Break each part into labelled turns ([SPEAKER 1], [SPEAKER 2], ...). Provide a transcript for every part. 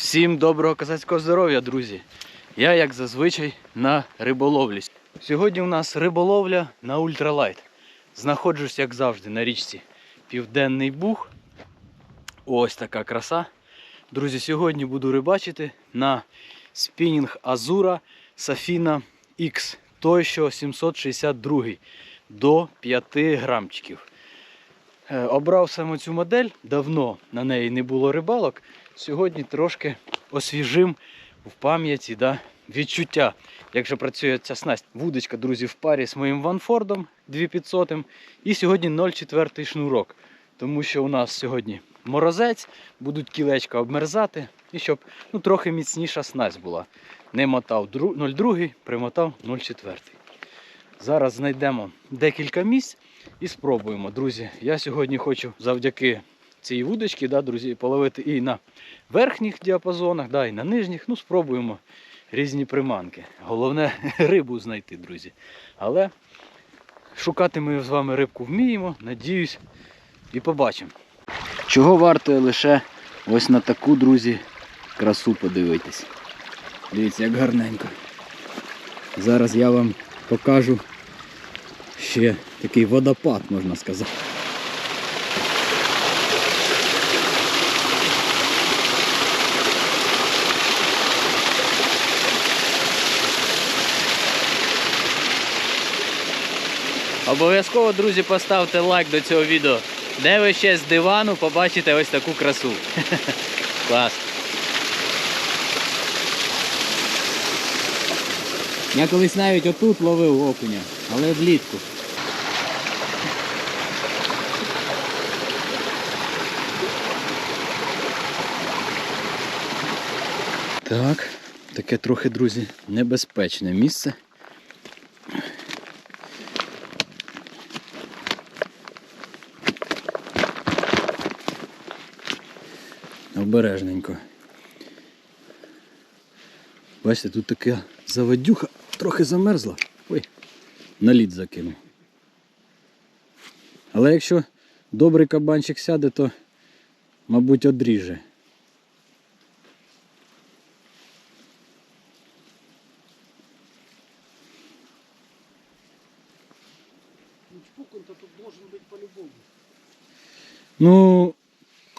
[SPEAKER 1] Всім доброго козацького здоров'я, друзі! Я, як зазвичай, на риболовлі. Сьогодні у нас риболовля на ультралайт. Знаходжусь, як завжди, на річці Південний Буг. Ось така краса. Друзі, сьогодні буду рибачити на спінінг Азура Safina X. Той, що 762 до 5 грамчиків. Е, Обрав саме цю модель, давно на неї не було рибалок. Сьогодні трошки освіжим в пам'яті да, відчуття, як же працює ця снасть. Вудочка, друзі, в парі з моїм Ванфордом 2500 і сьогодні 0,4 шнурок. Тому що у нас сьогодні морозець, будуть кілечка обмерзати, і щоб ну, трохи міцніша снасть була. Не мотав 0,2, примотав 0,4. Зараз знайдемо декілька місць і спробуємо, друзі. Я сьогодні хочу завдяки цій вудочці, да, друзі, половити і на верхніх діапазонах, да, і на нижніх. Ну, спробуємо різні приманки. Головне рибу знайти, друзі. Але шукати ми з вами рибку вміємо, надіюсь, і побачимо. Чого варто лише ось на таку, друзі, красу подивитись. Дивіться, як гарненько. Зараз я вам покажу ще такий водопад, можна сказати. Обов'язково, друзі, поставте лайк до цього відео. Де ви ще з дивану побачите ось таку красу. Клас. Я колись навіть отут ловив окуня, але влітку. Так, таке трохи, друзі, небезпечне місце. Обережненько. Бачите, тут така заводюха трохи замерзла. Ой, на лід закинув. Але якщо добрий кабанчик сяде, то, мабуть, одріже. Ну,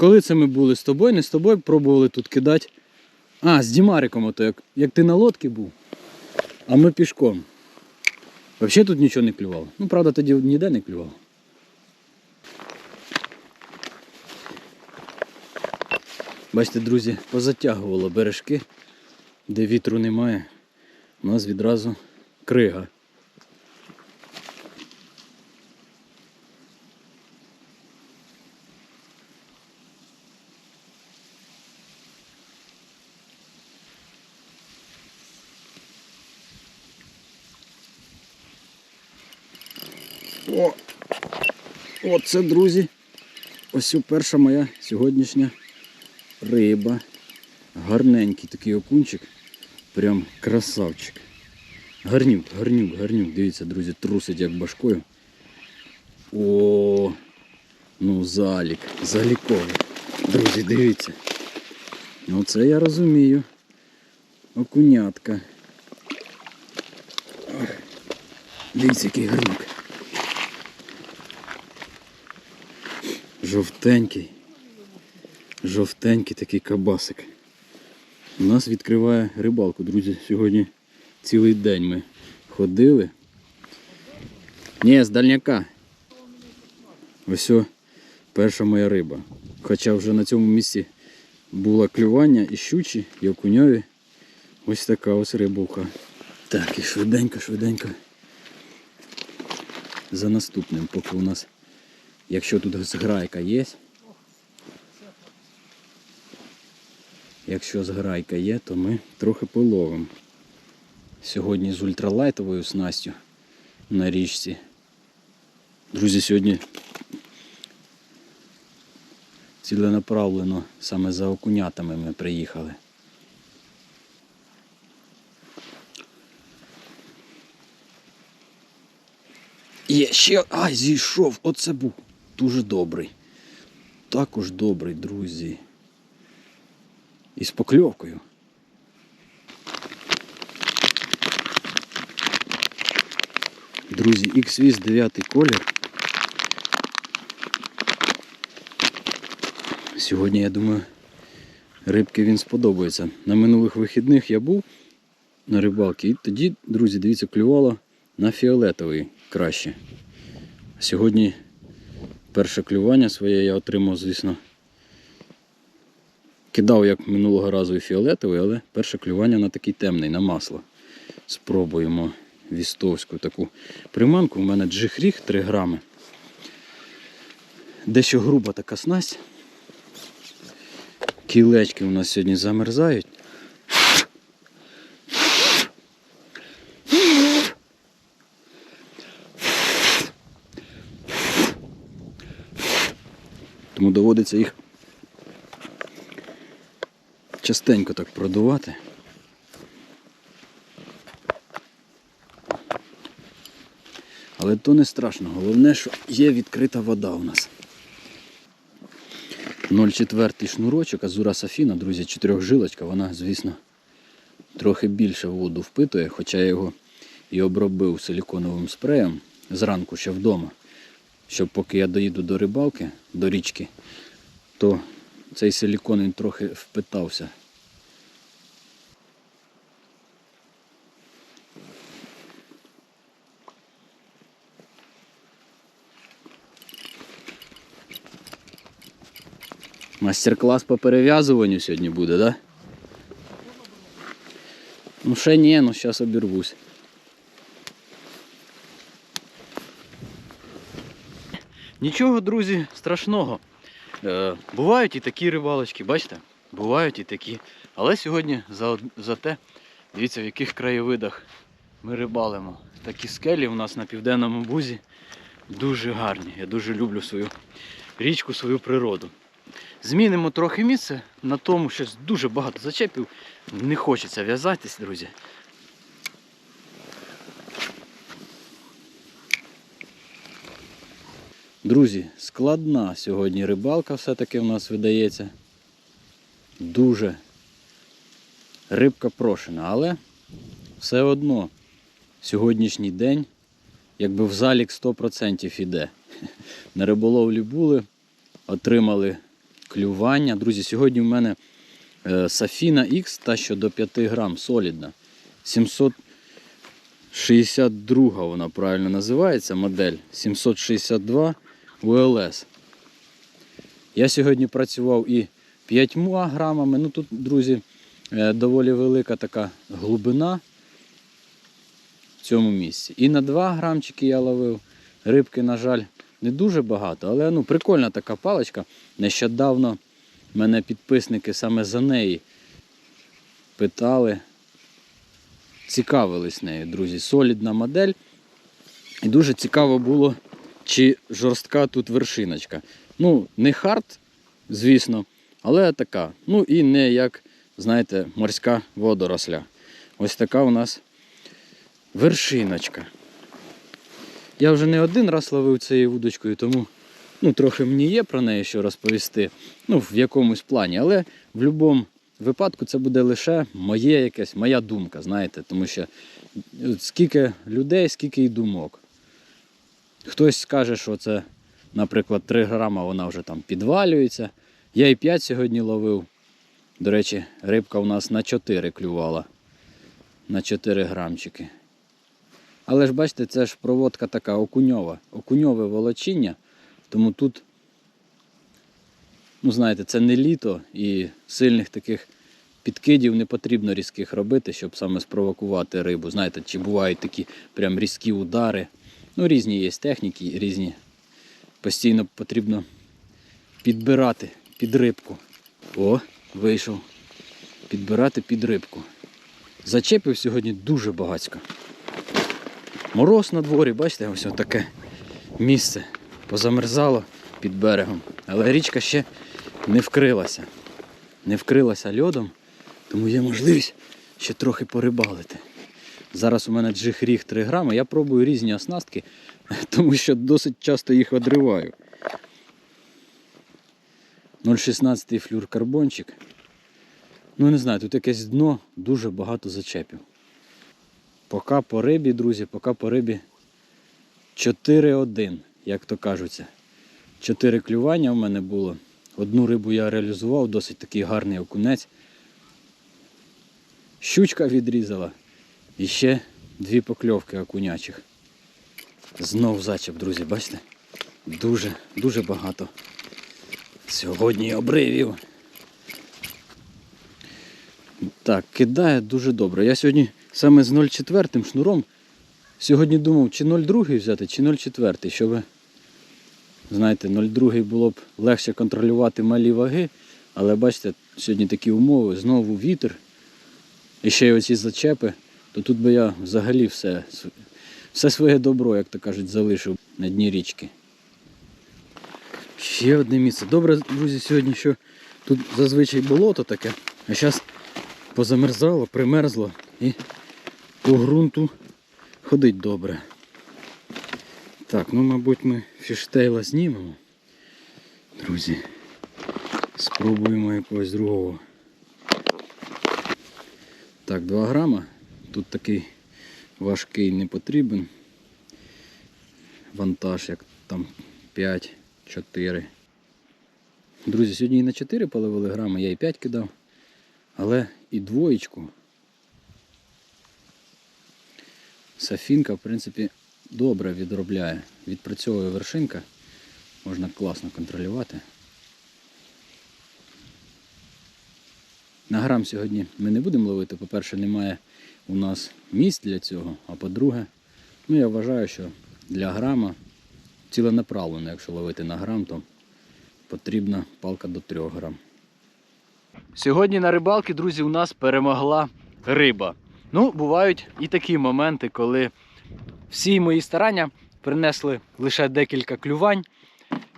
[SPEAKER 1] коли це ми були з тобою, не з тобою пробували тут кидати. А, з Дімариком, ото як, як ти на лодці був, а ми пішком. Взагалі тут нічого не клювало. Ну, правда, тоді ніде не клювало. Бачите, друзі, позатягувало бережки, де вітру немає. У нас відразу крига. О! Оце, друзі. Ось перша моя сьогоднішня риба. Гарненький такий окунчик. Прям красавчик. Гарнюк, гарнюк, гарнюк. Дивіться, друзі, трусить як башкою. О, ну залік, заліковий. Друзі, дивіться. Оце я розумію. Окунятка. Дивіться, який гарнюк. Жовтенький. Жовтенький такий кабасик. У нас відкриває рибалку, друзі. Сьогодні цілий день ми ходили. Ні, з дальняка. Ось перша моя риба. Хоча вже на цьому місці було клювання і щучі, і окуньові. Ось така ось рибуха. Так, і швиденько, швиденько. За наступним, поки у нас, якщо тут зграйка є. Якщо зграйка є, то ми трохи половимо. Сьогодні з ультралайтовою снастю на річці. Друзі, сьогодні ціленаправлено саме за окунятами ми приїхали. Є ще. Ай, зійшов! Оце був дуже добрий. Також добрий, друзі. І з покльовкою. Друзі, X-Wiz 9 колір. Сьогодні, я думаю, рибки він сподобається. На минулих вихідних я був на рибалці і тоді, друзі, дивіться, клювало на фіолетовий краще. Сьогодні перше клювання своє я отримав, звісно. Кидав як минулого разу і фіолетовий, але перше клювання на такий темний, на масло. Спробуємо вістовську таку приманку. У мене джихріг 3 грами. Дещо груба така снасть. Кілечки у нас сьогодні замерзають. Тому доводиться їх частенько так продувати. Але то не страшно. Головне, що є відкрита вода у нас. 0,4 шнурочок, Азура Сафіна, друзі, чотирьохжилочка, вона, звісно, трохи більше воду впитує, хоча я його і обробив силіконовим спреєм зранку ще вдома. Щоб поки я доїду до рибалки, до річки, то цей силікон він трохи впитався. Мастер-клас по перев'язуванню сьогодні буде? Да? Ну ще ні, ну зараз обірвусь. Нічого, друзі, страшного. Е, бувають і такі рибалочки, бачите? Бувають і такі. Але сьогодні за, од- зате, дивіться, в яких краєвидах ми рибалимо. Такі скелі у нас на південному бузі дуже гарні. Я дуже люблю свою річку, свою природу. Змінимо трохи місце на тому, щось дуже багато зачепів. Не хочеться в'язатись, друзі. Друзі, складна сьогодні рибалка все-таки в нас видається. Дуже рибка прошена, але все одно сьогоднішній день якби в залік 100% іде. На риболовлі були, отримали клювання. Друзі, сьогодні в мене е, Сафіна X, та що до 5 грам солідна. 762 вона правильно називається модель. 762 УЛС. Я сьогодні працював і 5 грамами. Ну тут, друзі, е, доволі велика така глибина в цьому місці. І на 2 грамчики я ловив. Рибки, на жаль, не дуже багато, але ну, прикольна така паличка. Нещодавно мене підписники саме за неї питали, цікавились нею, друзі. Солідна модель. І дуже цікаво було, чи жорстка тут вершиночка. Ну, не хард, звісно, але така. Ну і не як, знаєте, морська водоросля. Ось така у нас вершиночка. Я вже не один раз ловив цією вудочкою, тому ну, трохи мені є про неї що розповісти. Ну, в якомусь плані. Але в будь-якому випадку це буде лише моє якесь, моя думка, знаєте, тому що скільки людей, скільки і думок. Хтось скаже, що це, наприклад, 3 грама вона вже там підвалюється. Я і 5 сьогодні ловив. До речі, рибка у нас на 4 клювала. На 4 грамчики. Але ж бачите, це ж проводка така окуньова, окуньове волочіння, тому тут, ну знаєте, це не літо і сильних таких підкидів не потрібно різких робити, щоб саме спровокувати рибу. Знаєте, чи бувають такі прям різкі удари. Ну, різні є техніки, різні. Постійно потрібно підбирати під рибку. О, вийшов. Підбирати під рибку. Зачепив сьогодні дуже багацько. Мороз на дворі, бачите, ось таке місце позамерзало під берегом. Але річка ще не вкрилася. Не вкрилася льодом, тому є можливість ще трохи порибалити. Зараз у мене джихріг 3 грами, я пробую різні оснастки, тому що досить часто їх одриваю. 0,16 флюр карбончик. Ну не знаю, тут якесь дно, дуже багато зачепів. Поки по рибі, друзі, поки по рибі 4-1, як то кажуться. Чотири клювання в мене було. Одну рибу я реалізував, досить такий гарний окунець. Щучка відрізала. І ще дві покльовки окунячих. Знов зачеп, друзі, бачите? Дуже, дуже багато. Сьогодні обривів. Так, кидає дуже добре. Я сьогодні саме з 0,4 шнуром сьогодні думав, чи 0,2 взяти, чи 0,4, щоб, знаєте, 0,2 було б легше контролювати малі ваги. Але бачите, сьогодні такі умови, знову вітер. І ще й оці зачепи, то тут би я взагалі все, все своє добро, як то кажуть, залишив на дні річки. Ще одне місце. Добре, друзі, сьогодні, що тут зазвичай болото таке, а зараз позамерзало, примерзло і по ґрунту ходить добре. Так, ну мабуть ми фіштейла знімемо. Друзі. Спробуємо якогось другого. Так, 2 грама. Тут такий важкий не потрібен. Вантаж, як там 5-4. Друзі, сьогодні і на 4 половили грами, я і 5 кидав. Але і двоєчку. Сафінка, в принципі, добре відробляє. Відпрацьовує вершинка. Можна класно контролювати. На грам сьогодні ми не будемо ловити. По-перше, немає у нас місць для цього. А по-друге, ну я вважаю, що для грама ціленаправлено, якщо ловити на грам, то потрібна палка до 3 грам. Сьогодні на рибалки, друзі, у нас перемогла риба. Ну, бувають і такі моменти, коли всі мої старання принесли лише декілька клювань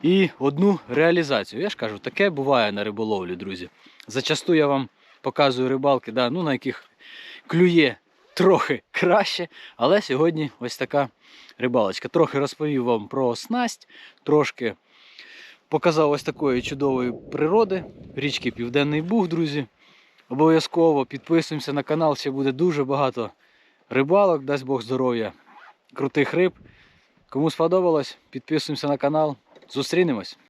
[SPEAKER 1] і одну реалізацію. Я ж кажу, таке буває на риболовлі, друзі. Зачасту я вам показую рибалки, да, ну, на яких клює трохи краще. Але сьогодні ось така рибалочка. Трохи розповів вам про снасть, трошки показав ось такої чудової природи, річки Південний Буг, друзі. Обов'язково підписуємося на канал, ще буде дуже багато рибалок, дасть Бог здоров'я, крутих риб. Кому сподобалось, підписуємося на канал. Зустрінемось!